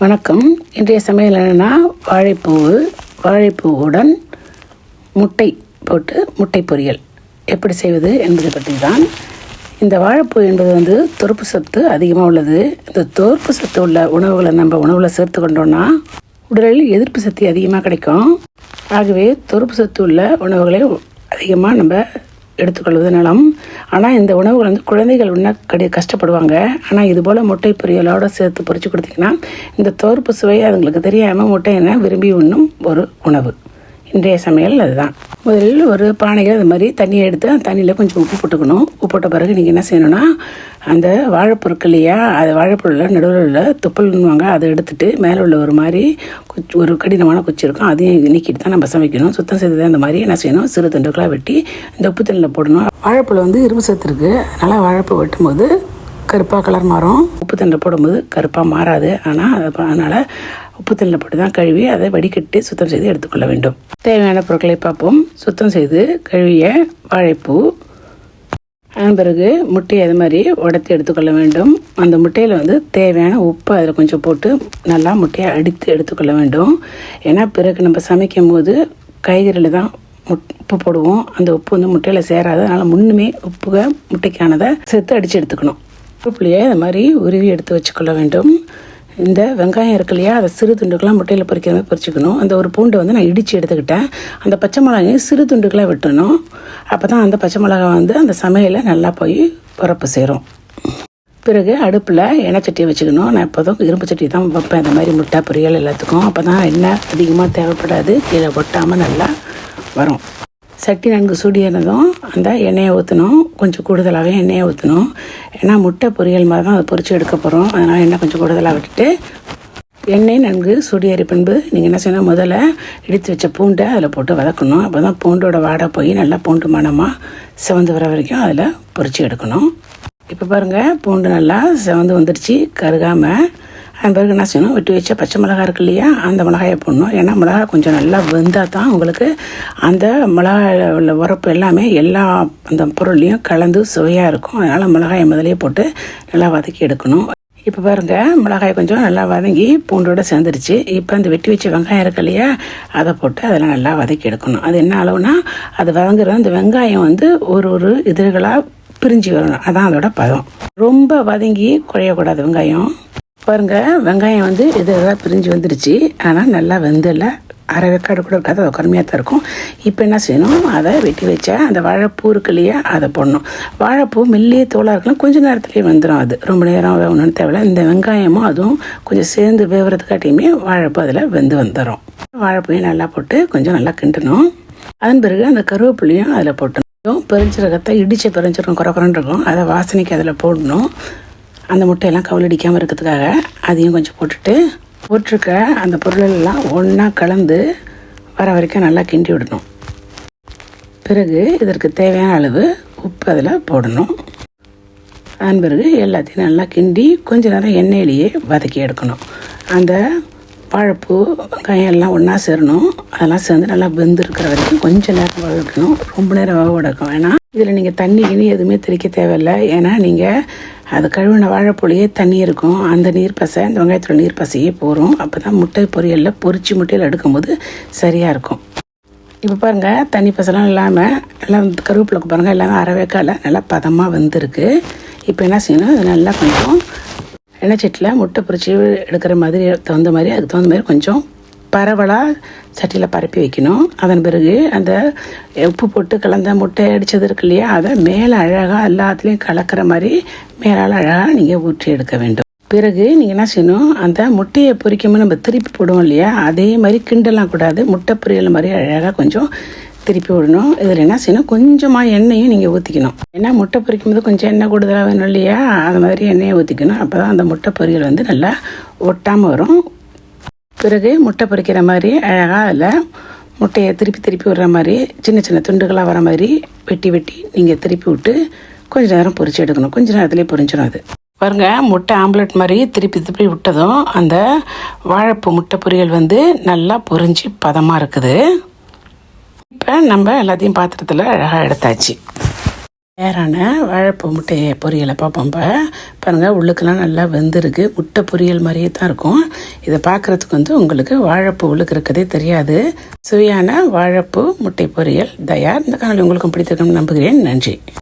வணக்கம். இன்றைய சமையல் என்னென்னா வாழைப்பூவு வாழைப்பூவுடன் முட்டை போட்டு முட்டை பொரியல். எப்படி செய்வது என்பதை பற்றி தான் இந்த வாழைப்பூ என்பது வந்து தொறுப்பு சத்து அதிகமாக உள்ளது. இந்த தொறுப்பு சத்து உள்ள உணவுகளை நம்ம உணவில் சேர்த்து கொண்டோன்னா உடலில் எதிர்ப்பு சக்தி அதிகமாக கிடைக்கும். ஆகவே தொறுப்பு சத்து உள்ள உணவுகளை அதிகமாக நம்ம எடுத்துக்கொள்வது நலம். ஆனால் இந்த உணவுகள் வந்து குழந்தைகள் உண்ண கடி கஷ்டப்படுவாங்க. ஆனால் இது போல் முட்டை பொரியலோடு சேர்த்து பொறிச்சு கொடுத்தீங்கன்னா இந்த தோற்பு சுவை அதுங்களுக்கு தெரியாமல் முட்டை என்ன விரும்பி உண்ணும் ஒரு உணவு. இன்றைய சமையல் அதுதான். முதலில் ஒரு பானையில் அது மாதிரி தண்ணியை எடுத்து அந்த தண்ணியில் கொஞ்சம் உப்பு போட்டுக்கணும். உப்பு போட்ட பிறகு நீங்கள் என்ன செய்யணும்னா அந்த வாழைப்பொருட்கள் இல்லையா அது வாழைப்பொருளில் நடுவில் உள்ள துப்பல்னுவாங்க அதை எடுத்துட்டு மேலே உள்ள ஒரு மாதிரி குச்சி ஒரு கடினமான குச்சி இருக்கும் அதையும் நீக்கிட்டு தான் நம்ம சமைக்கணும். சுத்தம் செய்தது அந்த மாதிரி என்ன செய்யணும் சிறு துண்டுகளாக வெட்டி இந்த உப்பு தண்ணியில் போடணும். வாழைப்பழம் வந்து இரும்பு சத்து இருக்குது அதனால் வாழைப்பழம் வெட்டும்போது கருப்பாக கலர் மாறும். உப்பு தண்ணில் போடும்போது கருப்பாக மாறாது. ஆனால் அதனால் உப்பு தண்ணில் போட்டு தான் கழுவி அதை வடிகட்டி சுத்தம் செய்து எடுத்துக்கொள்ள வேண்டும். தேவையான பொருட்களை பார்ப்போம். சுத்தம் செய்து கழுவிய வாழைப்பூ. அதன் பிறகு முட்டையை அது மாதிரி உடத்தி எடுத்துக்கொள்ள வேண்டும். அந்த முட்டையில் வந்து தேவையான உப்பு அதில் கொஞ்சம் போட்டு நல்லா முட்டையை அடித்து எடுத்துக்கொள்ள வேண்டும். ஏன்னா பிறகு நம்ம சமைக்கும் போது காய்கறியில் தான் முட் உப்பு போடுவோம். அந்த உப்பு வந்து முட்டையில் சேராது. அதனால் முன்னுமே உப்புக முட்டைக்கானதை சேர்த்து அடித்து எடுத்துக்கணும். உப்புலையே அது மாதிரி உருவி எடுத்து வச்சுக்கொள்ள வேண்டும். இந்த வெங்காயம் இருக்கு இல்லையா அதை சிறு துண்டுகளாக முட்டையில் பொறிக்கிற மாதிரி பொரிச்சிக்கணும் அந்த ஒரு பூண்டை வந்து நான் இடித்து எடுத்துக்கிட்டேன். அந்த பச்சை மிளகாயும் சிறு துண்டுகளாக வெட்டணும் அப்போ தான் அந்த பச்சை மிளகாய் வந்து அந்த சமையலை நல்லா போய் பரப்பு சேரும். பிறகு அடுப்பில் எண்ணெய் சட்டியை வச்சுக்கணும். நான் எப்போதும் இரும்பு சட்டி தான் வைப்பேன். இந்த மாதிரி முட்டை பொரியல் எல்லாத்துக்கும். அப்போ தான் எண்ணெய் அதிகமாக தேவைப்படாது. கீழே ஒட்டாமல் நல்லா வரும். சட்டி நன்கு சூடியனதும் அந்த எண்ணெயை ஊற்றணும் கொஞ்சம் கூடுதலாகவே எண்ணெயை ஊற்றணும் ஏன்னா முட்டை பொரியல் மாதிரி தான் அதை பொறிச்சு எடுக்க போகிறோம் அதனால் எண்ணெய் கொஞ்சம் கூடுதலாக விட்டுட்டு எண்ணெய் நன்கு சூடியறி பின்பு நீங்கள் என்ன செய்யணும்? முதல்ல இடித்து வச்ச பூண்டை அதில் போட்டு வதக்கணும். அப்போ தான் பூண்டோட வாடை போய் நல்லா பூண்டு மணமாக சிவந்து வர வரைக்கும் அதில் பொறிச்சு எடுக்கணும். இப்போ பாருங்கள் பூண்டு நல்லா சிவந்து வந்துடுச்சு. கருகாமல் அதன் பிறகு என்ன செய்யணும் வெட்டி வச்ச பச்சை மிளகாய் இருக்கு இல்லையா? அந்த மிளகாயை போடணும். ஏன்னா மிளகாய் கொஞ்சம் நல்லா வெந்தால் தான் உங்களுக்கு அந்த மிளகாயில் உள்ள உரப்பு எல்லாமே எல்லா அந்த பொருள்லையும் கலந்து சுவையாக இருக்கும். அதனால் மிளகாயை முதலே போட்டு நல்லா வதக்கி எடுக்கணும். இப்போ பாருங்கள் மிளகாய் கொஞ்சம் நல்லா வதங்கி பூண்டோட சேர்ந்துருச்சு. இப்போ அந்த வெட்டி வச்ச வெங்காயம் இருக்கு இல்லையா அதை போட்டு அதில் நல்லா வதக்கி எடுக்கணும். அது என்ன அளவுனா அது வதங்குற அந்த வெங்காயம் வந்து ஒரு ஒரு இதழ்களாக பிரிஞ்சு வரணும் அதான் அதோட பதம். ரொம்ப வதங்கி குறையக்கூடாது வெங்காயம். பாருங்க வெங்காயம் வந்து இதெல்லாம் பிரிஞ்சு வந்துடுச்சு ஆனால் நல்லா வெந்தில்லை அரை வெக்காடு கூட இருக்காது அது கம்மியாக தான் இருக்கும். இப்போ என்ன செய்யணும்? அதை வெட்டி வச்சா அந்த வாழைப்பூ இருக்கு இல்லையா அதை போடணும். வாழைப்பூ மெல்லிய தோலாக இருக்கலாம் கொஞ்சம் நேரத்துலேயே வந்துடும் அது. ரொம்ப நேரம் வேகணும்னு தேவையில்ல. இந்த வெங்காயமும் அதுவும் கொஞ்சம் சேர்ந்து வேவுறதுக்காட்டியுமே வாழைப்பூ அதில் வெந்து வந்துடும் வாழைப்பூயும் நல்லா போட்டு கொஞ்சம் நல்லா கிண்டணும். அதன் பிறகு அந்த கருவேப்பிலையும் அதில் போட்டணும். பெருஞ்சீரகத்தை இடித்த பெருஞ்சீரகம் குறை குறைன்னு இருக்கும். அதை வாசனைக்கு அதில் போடணும். அந்த முட்டையெல்லாம் கவுலடிக்காமல் இருக்கிறதுக்காக அதையும் கொஞ்சம் போட்டுட்டு போட்டிருக்க அந்த பொருளெல்லாம் ஒன்றா கலந்து வர வரைக்கும் நல்லா கிண்டி விடணும். பிறகு இதற்கு தேவையான அளவு உப்பு அதில் போடணும். அதன் பிறகு எல்லாத்தையும் நல்லா கிண்டி கொஞ்ச நேரம் எண்ணெயிலேயே வதக்கி எடுக்கணும். அந்த வாழைப்பூ வெங்காயம் எல்லாம் ஒன்றா சேரணும். அதெல்லாம் சேர்ந்து நல்லா வெந்திருக்கிற வரைக்கும் கொஞ்சம் நேரம் வளர்க்கணும் ரொம்ப நேரம் வேக விடக்கும் வேணாம். இதில் நீங்கள் தண்ணி கிணி எதுவுமே தெளிக்க தேவையில்லை. ஏன்னா நீங்கள் அது கழுவின வாழைப்பூலையே தண்ணி இருக்கும். அந்த நீர் பசை அந்த வெங்காயத்தோட நீர் பசையே போகும் அப்போ தான் முட்டை பொரியலில் பொரிச்சு முட்டையில் எடுக்கும்போது சரியாக இருக்கும். இப்போ பாருங்கள் தண்ணி பசலாம் இல்லாமல் எல்லாம் கருவேப்பிலைக்கு பாருங்கள் எல்லாமே அரைவேக்கால நல்லா பதமாக வெந்திருக்கு. இப்போ என்ன செய்யணும்? அது நல்லா கொஞ்சம் எண்ணெய் சட்டியில் முட்டை பொறிச்சி எடுக்கிற மாதிரி தகுந்த மாதிரி அதுக்கு தகுந்த மாதிரி கொஞ்சம் பரவலாக சட்டியில் பரப்பி வைக்கணும். அதன் பிறகு அந்த உப்பு போட்டு கலந்த முட்டை அடித்தது இருக்கு இல்லையா அதை மேலே அழகாக எல்லாத்துலேயும் கலக்கிற மாதிரி மேலால் அழகாக நீங்கள் ஊற்றி எடுக்க வேண்டும். பிறகு நீங்கள் என்ன செய்யணும் அந்த முட்டையை பொரிக்கும்போது நம்ம திருப்பி போடுவோம் இல்லையா அதே மாதிரி கிண்டலாம் கூடாது. முட்டை பொரியல் மாதிரி அழகாக கொஞ்சம் திருப்பி விடணும். இதில் என்ன செய்யணும்? கொஞ்சமாக எண்ணெயும் நீங்கள் ஊற்றிக்கணும். ஏன்னா முட்டை பொரிக்கும் போது கொஞ்சம் எண்ணெய் கூடுதலாக வேணும் இல்லையா? அது மாதிரி எண்ணெயை ஊற்றிக்கணும். அப்போ தான் அந்த முட்டை பொரியல் வந்து நல்லா ஒட்டாமல் வரும். பிறகு முட்டை பொரிக்கிற மாதிரி அழகாக அதில் முட்டையை திருப்பி திருப்பி விடுற மாதிரி சின்ன சின்ன துண்டுகளாக வர மாதிரி வெட்டி வெட்டி நீங்கள் திருப்பி விட்டு கொஞ்ச நேரம் பொரிச்சு எடுக்கணும். கொஞ்ச நேரத்துலேயே பொரிஞ்சிடும் அது. பாருங்க முட்டை ஆம்லெட் மாதிரி திருப்பி திருப்பி விட்டதும் அந்த வாழைப்பூ முட்டை பொரியல் வந்து நல்லா பொரிஞ்சு பதமாக இருக்குது. நம்ம எல்லாத்தையும் பாத்திரத்தில் அழகாக எடுத்தாச்சு. நேரான வாழைப்பூ முட்டை பொரியலை பார்ப்போம் பாருங்கள் உள்ளுக்கெல்லாம் நல்லா வெந்திருக்கு. முட்டை பொரியல் மாதிரியே தான் இருக்கும். இதை பார்க்குறதுக்கு வந்து உங்களுக்கு வாழைப்பூ உள்ளுக்கு இருக்கதே தெரியாது. சுவையான வாழைப்பூ முட்டை பொரியல் தயார். இந்த காணொலி உங்களுக்கும் பிடித்திருக்கும்னு நம்புகிறேன். நன்றி.